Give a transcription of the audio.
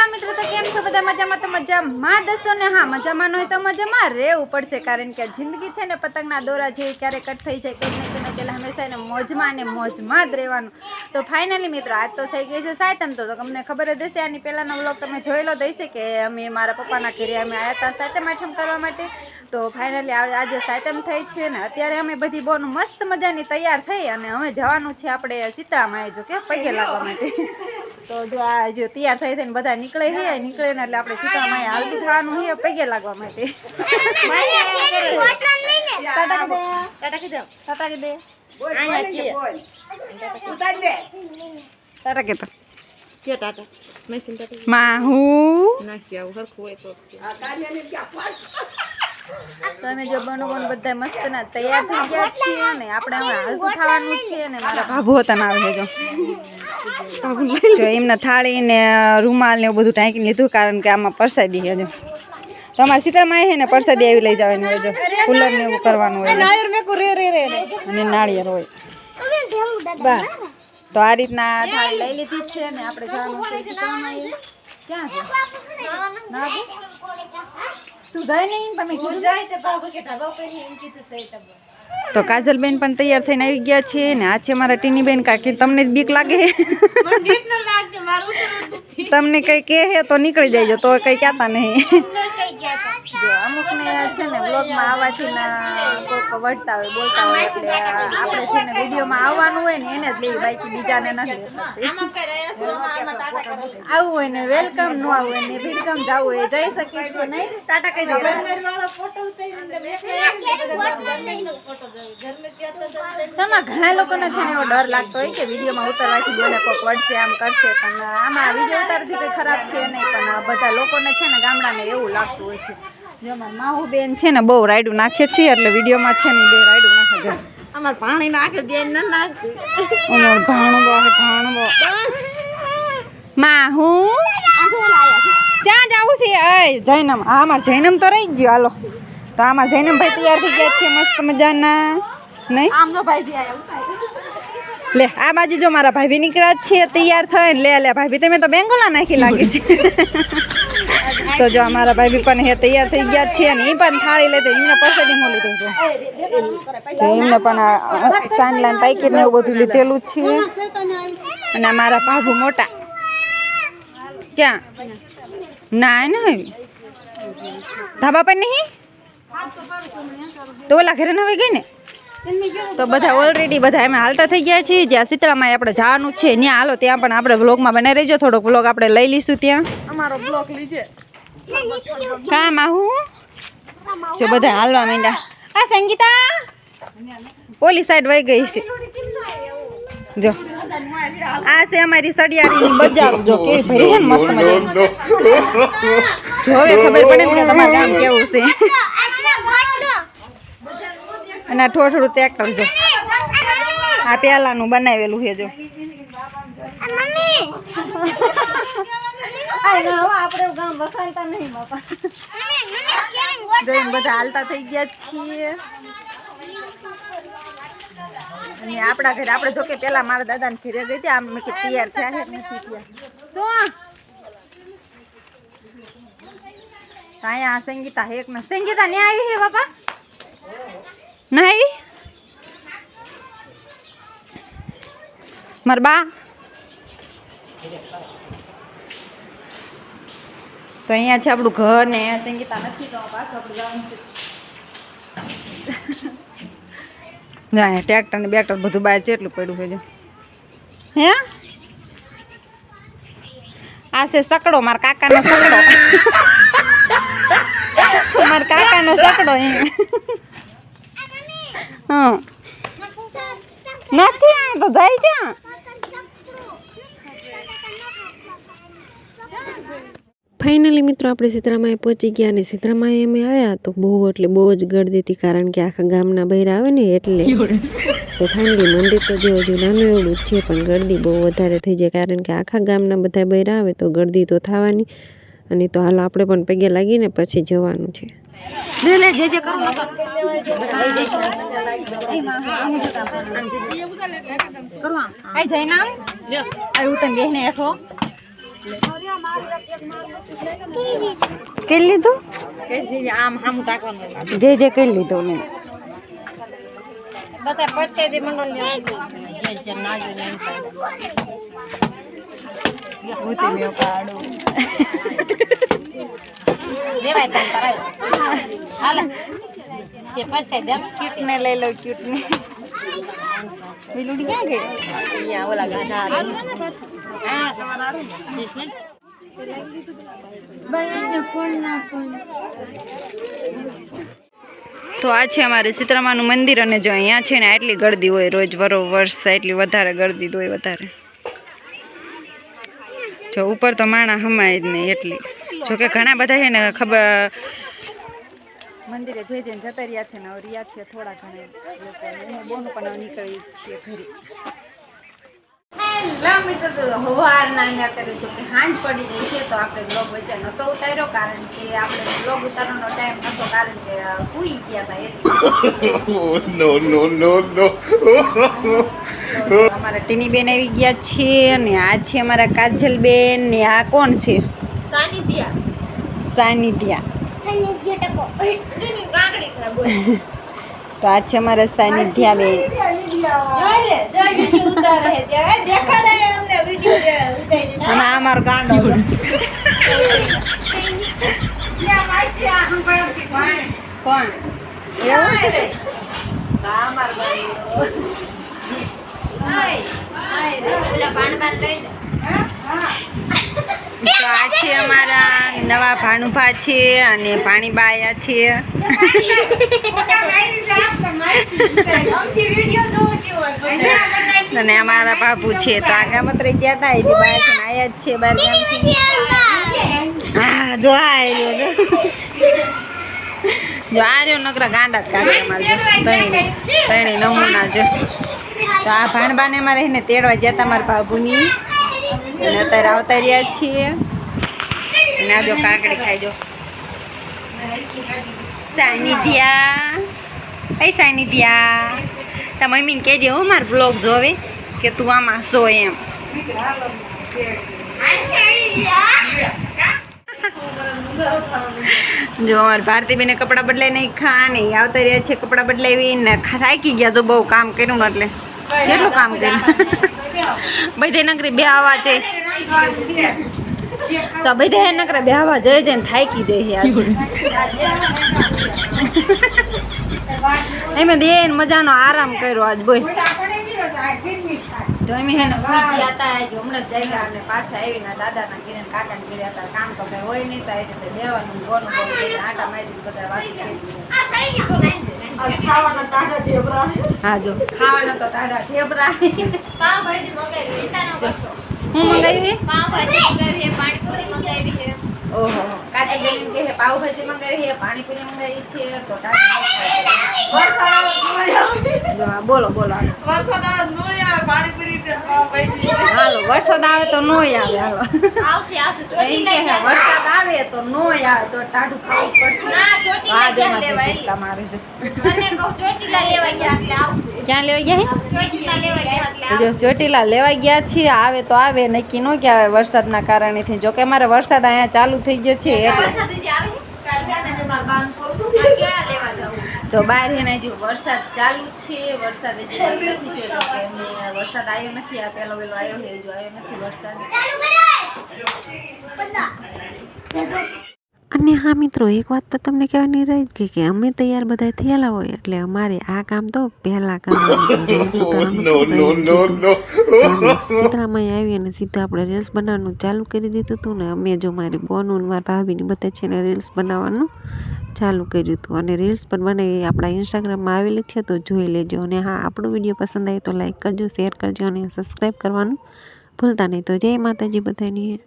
Hello મિત્રો, તો કેમ છો? બધા મજામાં? તો મજામાં દસો ને હા, મજામાં હોય તો મજામાં રહેવું પડશે, કારણ કે જિંદગી છે ને પતંગના દોરા જેવી ક્યારેક કટ થઈ જાય કંઈક ને કંઈક એટલે હંમેશા એને મોજમાં ને મોજમાં જ રહેવાનું. તો ફાઇનલી મિત્રો, આજ તો થઈ ગઈ છે સાયતમ તો તમને ખબર જ હશે, આની પહેલાંનો વ્લોગ તમે જોયેલો દઈશે કે અમે મારા પપ્પાના ઘરે અમે આવ્યા હતા સાયતમ આઠમ કરવા માટે. તો ફાઇનલી આજે સાયતમ થઈ છે ને અત્યારે અમે બધી બહુ મસ્ત મજાની તૈયાર થઈ અને હવે જવાનું છે આપણે સીતરામાં જો કે પગે લાગવા માટે. તો જો આ જો તૈયાર થઈ થઈને બધા નીકળે છે નીકળે ને એટલે આપણે સીતામાં હાલતું થવાનું છે પગે લાગવા માટે. ટાટા કે દે ટાટા કે દે કે ટાટા કે તો કે ટાટા. મેસીન ટાટા માહુ. નાખી આવું હરખું હોય તો. તમે જો બનો બન બધા મસ્ત ના તૈયાર થઈ ગયા છીએ ને આપણે હવે હાલતું થવાનું છે ને મારા ભાભુ હતા ના આવે જો. જો એમના થાળી ને રૂમાલ ને બધું ટાંકી લીધું કારણ કે આમાં પરસાદી છે જો. તો અમારા માય છે ને, પરસાદી આવી લઈ જવાની હોય જો. કુલર ને એવું કરવાનું હોય અને નાળિયેર હોય. તો આ રીતના થાળી લઈ લીધી છે ને આપણે જવાનું છે ક્યાં છે? તું જાય નહીં તમે જાય તે બાબુ કે ઢાબા પર એમ કીધું સહી તબ તો કાજલબેન પણ તૈયાર થઈને આવી ગયા છે ને આ છે મારા ટીનીબેન કાકી. તમને જ બીક લાગે? તમને કઈ કહે તો નીકળી જાય તો કઈ કહેતા નહીં. જો અમુકને છે ને બ્લોગમાં આવવાથી ના કોક વળતા હોય બોલતા હોય એટલે આપણે છે ને વિડીયોમાં આવવાનું હોય ને એને જ લઈ બાકી બીજાને નથી આવવું હોય ને વેલકમ ન આવવું હોય ને ભીડકમ જવું હોય જઈ શકે છે નહીં. ટાટા કઈ દે. વાળો ફોટો ઉતારીને મેં ફોટો ઘર મે ત્યાં તો તમારા ઘણા લોકોને છે ને એવો ડર લાગતો હોય કે વિડીયોમાં ઉતારવાથી મને કોઈક વળશે આમ કરશે પણ આમાં વીડિયો ઉતારથી કંઈ ખરાબ છે નહીં પણ બધા લોકોને છે ને ગામડાને એવું લાગતું હોય છે. જો મારા માહુ બેન છે ને બહુ રાયડું નાખે છે એટલે વિડીયોમાં છે ને બે રાયડું નાખે છે. અમાર પાણી નાખે બેન ના નાખે. અમાર ભાણવો હે ભાણવો. માહુ. ક્યાં જાવું છે એ જૈનમ. હા અમાર જૈનમ તો રહી ગયો હાલો. તો આમાં જૈનમ ભાઈ તૈયાર થઈ ગયા છે મસ્ત મજાના. નહીં? આમ તો ભાઈ બી લે આ બાજુ જો મારા ભાભી નીકળ્યા છે તૈયાર થઈને. લે લે ભાભી તમે તો બેંગોલા નાખી લાગે છે. તો જો અમારા ભાઈ પણ હે તૈયાર થઈ ગયા છે અને એ પણ થાળી લેતો એમને પૈસાથી હું લીધું જો એમને પણ સાન સાંડલા પેકેટ ને એવું બધું લીધેલું છે. અને અમારા ભાભુ મોટા. ક્યાં? ના નહીં ધાબા પર નહીં? તો ઓલા ઘરે નવે ગઈ ને? તો બધા ઓલરેડી બધા અમે હાલતા થઈ ગયા છીએ. જ્યાં શીતળામાં આપણે જવાનું છે ત્યાં હાલો ત્યાં પણ આપણે વ્લોગમાં બનાવી રહેજો. થોડોક વ્લોગ આપણે લઈ લઈશું ત્યાં. અમારો વ્લોગ લીજે. કામ આવું જો બધા હાલવા માંડ્યા. આ સંગીતા? ઓલી સાઈડ વહી ગઈ છે. જો. આ છે અમારી સડિયાળીની બજાર. જો કેવી ભરી છે મસ્ત મજા જો હવે ખબર પડે ને તમારું કામ કેવું છે. અને આ થોડું થોડું ટ્રેક્ટર કરજો. આ પહેલાંનું બનાવેલું છે જો. બધા હાલતા થઈ ગયા છીએ. અને આપણા ઘરે આપણે જોકે પેલા મારા દાદાને ઘરે ગઈ હતી આમ કે તૈયાર થયા છે નથી થયા. શું? અહીંયા સંગીતા હેક ને સંગીતા ને આવી છે બાપા? ના આવી મારા બા. તો અહીંયા છે આપણું ઘર ને સંગીતા નથી તો પાછું આપણે જવાનું છે. ટ્રેક્ટર ને બેક્ટર બધું બહાર જેટલું પડ્યું છે હે? આ છે સકડો, મારા કાકાનો સકડો. મારા કાકાનો સકડો અહીંયા. હા. નથી તો જાય ત્યાં ફાઇનલી મિત્રો, આપણે સીતરામાએ પહોંચી ગયા અને સીતરામાએ અમે આવ્યા તો બહુ એટલે બહુ જ ગળદી હતી કારણ કે આખા ગામના બૈરા આવે ને એટલે તો ફાઇનલી મંદિર તો જો હજુ નાનું એવું જ છે, પણ ગળદી બહુ વધારે થઈ જાય કારણ કે આખા ગામના બધા બૈરા આવે તો ગળદી તો થવાની. અને તો હાલો આપણે પણ પગે લાગીને પછી જવાનું છે. આઈ જાય નામ આઈ ઉતન બેહને હેઠો કઈ લીધું કે છે આમ હામું ટાકવાનું જે જે કઈ લીધું ને બધા પછેથી મંડળ જે જે નાજુ ને એમ થાય. ભૂતી મેં કાઢું લેવાય તમ કરાય. હાલે. કે પછે દે. ક્યુટ ને લઈ લો ક્યુટ ને. વિલુડી ક્યાં ગઈ? અહીંયા ઓલા ગાજા હા તમારા આરું ને? છે તો આ છે અમારે સીતરામાનું મંદિર અને જો અહીંયા છે ને આટલી ગરદી હોય રોજ વરો વર્ષ એટલી વધારે ગરદી હોય વધારે. જો ઉપર તો માણા હમાય જ નહીં એટલી. જોકે ઘણા બધા છે ને ખબર મંદિરે જઈ જઈને જતા રહ્યા છે ને હવે રહ્યા છે થોડા ઘણા લોકો. બોનું પણ નીકળી છીએ ઘરે. હેલો મિત્રો તો સવારના અહીંયા કર્યું જો કે હાંજ પડી ગઈ છે તો આપણે બ્લોગ વચ્ચે નહોતો ઉતાર્યો કારણ કે આપણે બ્લોગ ઉતારવાનો ટાઈમ નહોતો કારણ કે સૂઈ ગયા હતા એટલે. Oh, અમારા ટીની બેન આવી ગયા છે અને આ છે અમારા કાજલ બેન ને આ કોણ છે? સાનિધ્યા. તો આ છે અમારા સાનિધ્યા બેન. અને આ મારો ગાંડો કોણ? એવું. તો આ છે અમારા નવા ભાણુભા છે અને પાણી આયા છે. અને અમારા બાપુ છે. તો આ ગામત્રે ગયા હતા એટલે બહાર આયા જ છે બાર ગામથી હા, જો આવ્યો જો. આ રહ્યો નકરા ગાંડા જ કાઢે અમારે ત્રણે ત્રણે નમૂના, જો. તો આ ભાણબાને અમારે રહીને તેડવા ગયા હતા મારા બાબુની અને અત્યારે આવતા રહ્યા છીએ. અને જો કાકડી ખાઈ જો. સાનિધ્યા. એ સાનિધ્યા. તા મમ્મીને કહેજે હો, મારો બ્લોગ જોવે કે તું આમાં હસો એમ. જો અમારે ભારતીબેને કપડાં બદલાઈ નહીં ખા ને આવતા રહ્યા છે કપડાં બદલાવી ને થાકી ગયા જો બહુ કામ કર્યું એટલે. કેટલું કામ કર્યું? બધે નકરી બે આવા છે. તો બધે નકરા બે આવા જઈ જઈને થાકી જાય છે એમ દે મજાનો આરામ કર્યો આજ બોય તો એમ હેને ઉઈ હતા આજ હમણાં અને પાછા આવીને દાદાના ઘરે ને કાકાના હતા કામ તો કઈ હોય નહીં, તો બેવાનું બોનું બધે આટા મારી બધા વાતો હા જો. ખાવાનો તો ટાઢા ઠેબરા પાવભાજી મંગાવી ચિંતા ન કરશો હું મંગાવી છે? પાણીપુરી મંગાવી છે. ઓહો કાચી બેન કે હે પાવભાજી મંગાવી છે પાણીપુરી મંગાવી છે તો ટાઢા આ બોલો વરસાદ હાલો. હાલો વરસાદ આવે તો નો આવે હાલો. આવશે આવશે. ચોટી લઈ જાય વરસાદ આવે તો નો આવે તો ટાઢું ખાવું પડશે. ના ચોટી જો ક્યાં લેવાય? તમારે જો. તને કહું ચોટીલા લેવા ગયા એટલે આવશે. ક્યાં લેવા ગયા ચોટીલા લેવા ગયા એટલે જો આવશે. ચોટીલા લેવા ગયા છે આવે તો આવે નક્કી ન કે આવે વરસાદના કારણેથી જો કે અમારે વરસાદ અહીંયા ચાલુ થઈ ગયો છે એટલે. વરસાદ આવે તો બહાર એને જો વરસાદ ચાલુ છે વરસાદ હજી નથી થયો જો કે એમને વરસાદ આવ્યો નથી આ પેલો પેલો આવ્યો છે જો આવ્યો નથી વરસાદ. અને હા મિત્રો એક વાત તો તમને કહેવાની રહી જ કે અમે તૈયાર બધા થયેલા હોય એટલે અમારે આ કામ તો પહેલા કામ no. ચિત્રામાં આવી અને સીધા આપણે રીલ્સ બનાવવાનું ચાલુ કરી દીધું હતું ને અમે જો મારી બોનું મારી ભાભીની બધા છે ને રીલ્સ બનાવવાનું ચાલુ કર્યું હતું. અને રીલ્સ પણ મને આપણા ઇન્સ્ટાગ્રામમાં આવેલી છે, તો જોઈ લેજો. અને હા, આપણો વીડિયો પસંદ આવે તો લાઈક કરજો શેર કરજો અને સબસ્ક્રાઈબ કરવાનું ભૂલતા નહીં. તો જય માતાજી બધાની.